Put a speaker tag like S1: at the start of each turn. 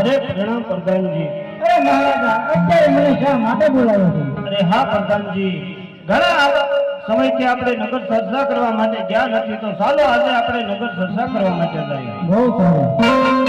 S1: અરે પ્રણામ પ્રધાનજી. અરે મહારાજા અત્યારે મને શા માટે બોલાવ્યો છે?
S2: અરે હા પ્રધાનજી ઘણા સમયથી આપણે નગર ચર્ચા કરવા માટે ગયા નથી તો ચાલો આજે આપણે નગર ચર્ચા કરવા માટે જઈએ.
S1: બહુ સારું